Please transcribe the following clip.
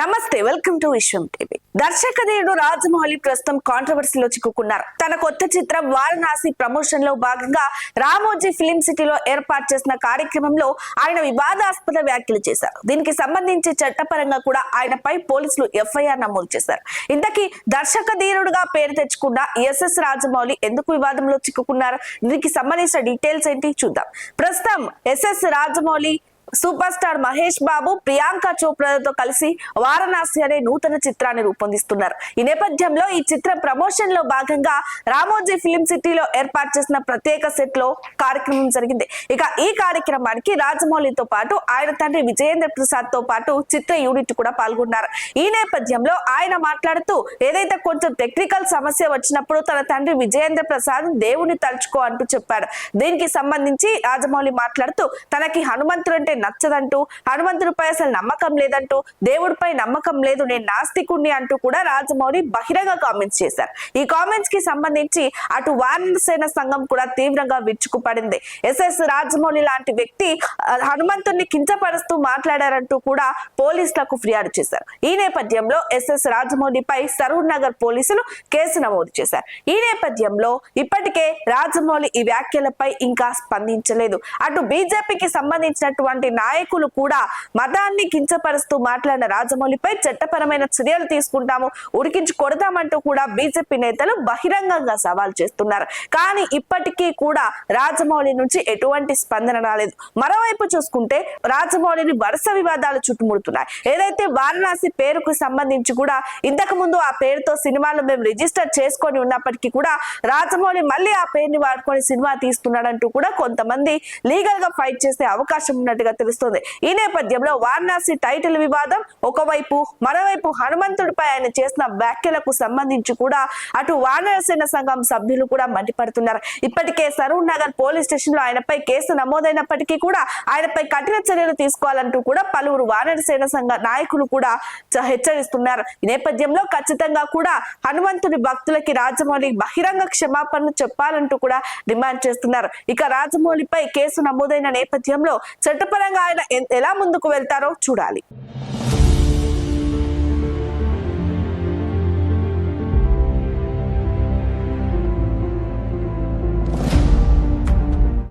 నమస్తే welcome to Vishwam TV. దర్శకధీయుడు రాజమౌళి ప్రస్తుతం కాంట్రవర్సీలో చిక్కుకున్నారు. తన కొత్త చిత్రం వారణాసి ప్రమోషన్లో భాగంగా రామోజీ ఫిలిం సిటీలో ఏర్పాటు చేసిన కార్యక్రమంలో ఆయన వివాదాస్పద వ్యాఖ్యలు చేశారు. దీనికి సంబంధించి చట్టపరంగా కూడా ఆయనపై పోలీసులు ఎఫ్ఐఆర్ నమోదు చేశారు. ఇంతకీ దర్శకధీరుడుగా పేరు తెచ్చుకున్న ఎస్ఎస్ రాజమౌళి ఎందుకు వివాదంలో చిక్కుకున్నారు? దీనికి సంబంధించిన డీటెయిల్స్ ఏంటి చూద్దాం. ప్రస్తుతం SS Rajamouli super star Mahesh Babu Priyanka చోప్రాతో కలిసి వారణాసి అనే నూతన చిత్రాన్ని రూపొందిస్తున్నారు. ఈ నేపథ్యంలో ఈ చిత్రం ప్రమోషన్లో భాగంగా రామోజీ ఫిలిం సిటీలో ఏర్పాటు చేసిన ప్రత్యేక సెట్లో కార్యక్రమం జరిగింది. ఇక ఈ కార్యక్రమానికి రాజమౌళితో పాటు ఆయన తండ్రి విజయేంద్ర ప్రసాద్తో పాటు చిత్ర యూనిట్ కూడా పాల్గొన్నారు. ఈ నేపథ్యంలో ఆయన మాట్లాడుతూ ఏదైతే కొంచెం టెక్నికల్ సమస్య వచ్చినప్పుడు తన తండ్రి విజయేంద్ర ప్రసాద్ దేవుని తలుచుకో అంటూ చెప్పారు. దీనికి సంబంధించి రాజమౌళి మాట్లాడుతూ తనకి హనుమంతుడు అంటే నచ్చదంటూ హనుమంతుడిపై అసలు నమ్మకం లేదంటూ దేవుడిపై నమ్మకం లేదు నేను నాస్తికుణ్ణి అంటూ కూడా రాజమౌళి బహిరంగ కామెంట్స్ చేశారు. ఈ కామెంట్స్కి సంబంధించి అటు వానరసేన సంఘం కూడా తీవ్రంగా విరుచుకుపడింది ఎస్ఎస్ రాజమౌళి లాంటి వ్యక్తి హనుమంతుడిని కించపరుస్తూ మాట్లాడారంటూ కూడా పోలీసులకు ఫిర్యాదు చేశారు. ఈ నేపథ్యంలో ఎస్ఎస్ రాజమౌళిపై సరూర్ నగర్ పోలీసులు కేసు నమోదు చేశారు. ఈ నేపథ్యంలో ఇప్పటికే రాజమౌళి ఈ వ్యాఖ్యలపై ఇంకా స్పందించలేదు. అటు బీజేపీకి సంబంధించినటువంటి నాయకులు కూడా మతాన్ని కించపరుస్తూ మాట్లాడిన రాజమౌళిపై చట్టపరమైన చర్యలు తీసుకుంటాము ఉరికించి కొడతామంటూ కూడా బీజేపీ నేతలు బహిరంగంగా సవాల్ చేస్తున్నారు. కానీ ఇప్పటికీ కూడా రాజమౌళి నుంచి ఎటువంటి స్పందన రాలేదు. మరోవైపు చూసుకుంటే రాజమౌళిని వరుస వివాదాలు చుట్టుముడుతున్నాయి. ఏదైతే వారణాసి పేరుకు సంబంధించి కూడా ఇంతకు ముందు ఆ పేరుతో సినిమాలు మేము రిజిస్టర్ చేసుకొని ఉన్నప్పటికీ కూడా రాజమౌళి మళ్ళీ ఆ పేరుని వాడుకొని సినిమా తీస్తున్నాడంటూ కూడా కొంతమంది లీగల్గా ఫైట్ చేసే అవకాశం ఉన్నట్టుగా తెలుస్తోంది. ఈ నేపథ్యంలో వారణాసి టైటిల్ వివాదం ఒకవైపు మరోవైపు హనుమంతుడిపై ఆయన చేసిన వ్యాఖ్యలకు సంబంధించి కూడా అటు వానరసేన సంఘం సభ్యులు కూడా మండిపడుతున్నారు. ఇప్పటికే సరూర్ నగర్ పోలీస్ స్టేషన్లో ఆయనపై కేసు నమోదైనప్పటికీ కూడా ఆయనపై కఠిన చర్యలు తీసుకోవాలంటూ కూడా పలువురు వానరసేన సంఘ నాయకులు కూడా హెచ్చరిస్తున్నారు. ఈ నేపథ్యంలో ఖచ్చితంగా కూడా హనుమంతుడి భక్తులకి రాజమౌళి బహిరంగ క్షమాపణలు చెప్పాలంటూ కూడా డిమాండ్ చేస్తున్నారు. ఇక రాజమౌళిపై కేసు నమోదైన నేపథ్యంలో చట్టపరంగా ఆయన ఎ- ఎలా ముందుకు వెళ్తారో చూడాలి